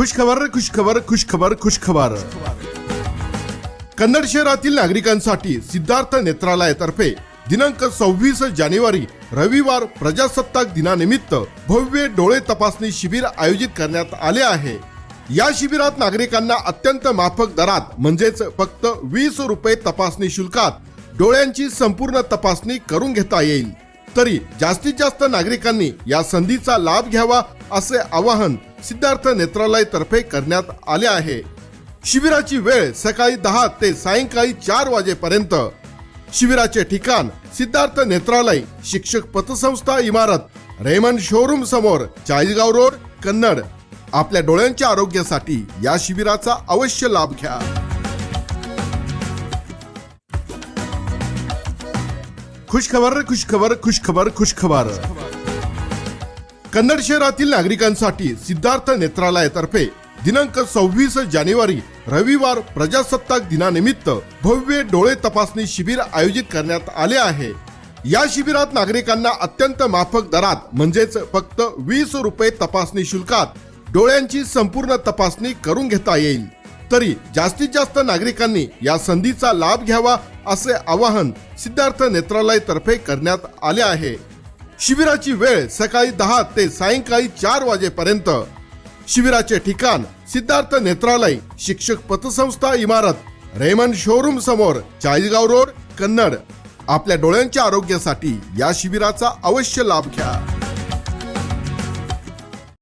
खुशखबर खुशखबर खुशखबर खुशखबर कन्नड शहरातील नागरिकांसाठी सिद्धार्थ नेत्रालयातर्फे दिनांक सव्वीस जानेवारी रविवार प्रजासत्ताक दिनानिमित्त भव्य डोळे तपासणी शिबिर आयोजित करण्यात आले आहे. या शिबिरात नागरिकांना अत्यंत माफक दरात म्हणजेच फक्त वीस रुपये तपासणी शुल्कात डोळ्यांची संपूर्ण तपासणी करून घेता येईल. तरी जास्तीत जास्त नागरिकांनी या संधीचा लाभ घ्यावा असे आवाहन सिद्धार्थ नेत्रालय तर्फे करण्यात आले आहे. शिबिराची वेळ सकाळी दहा ते सायंकाळी चार वाजेपर्यंत. शिबिराचे ठिकाण सिद्धार्थ नेत्रालय शिक्षक पतसंस्था इमारत रेमन शोरूम समोर चाळीसगाव रोड कन्नड. आपल्या डोळ्यांच्या आरोग्यासाठी या शिबिराचा अवश्य लाभ घ्या. खुशखबर खुशखबर खुशखबर खुशखबर. कन्नड शहरातील नागरिकांसाठी सिद्धार्थ नेत्रालयातर्फे दिनांक सव्वीस जानेवारी रविवार प्रजासत्ताक दिनानिमित्त भव्य डोळे तपासणी शिबिर आयोजित करण्यात आले आहे. या शिबिरात नागरिकांना अत्यंत माफक दरात म्हणजेच फक्त वीस रुपये तपासणी शुल्कात डोळ्यांची संपूर्ण तपासणी करून घेता येईल. तरी जास्तीत जास्त नागरिकांनी या संधीचा लाभ घ्यावा असे आवाहन सिद्धार्थ नेत्रालय तर्फे करण्यात आले आहे. शिबिराची वेळ सकाळी दहा ते सायंकाळी चार वाजेपर्यंत. शिबिराचे ठिकाण सिद्धार्थ नेत्रालय शिक्षक पतसंस्था इमारत रेमन शोरूम समोर चाळीसगाव रोड कन्नड. आपल्या डोळ्यांच्या आरोग्यासाठी या शिबिराचा अवश्य लाभ घ्या.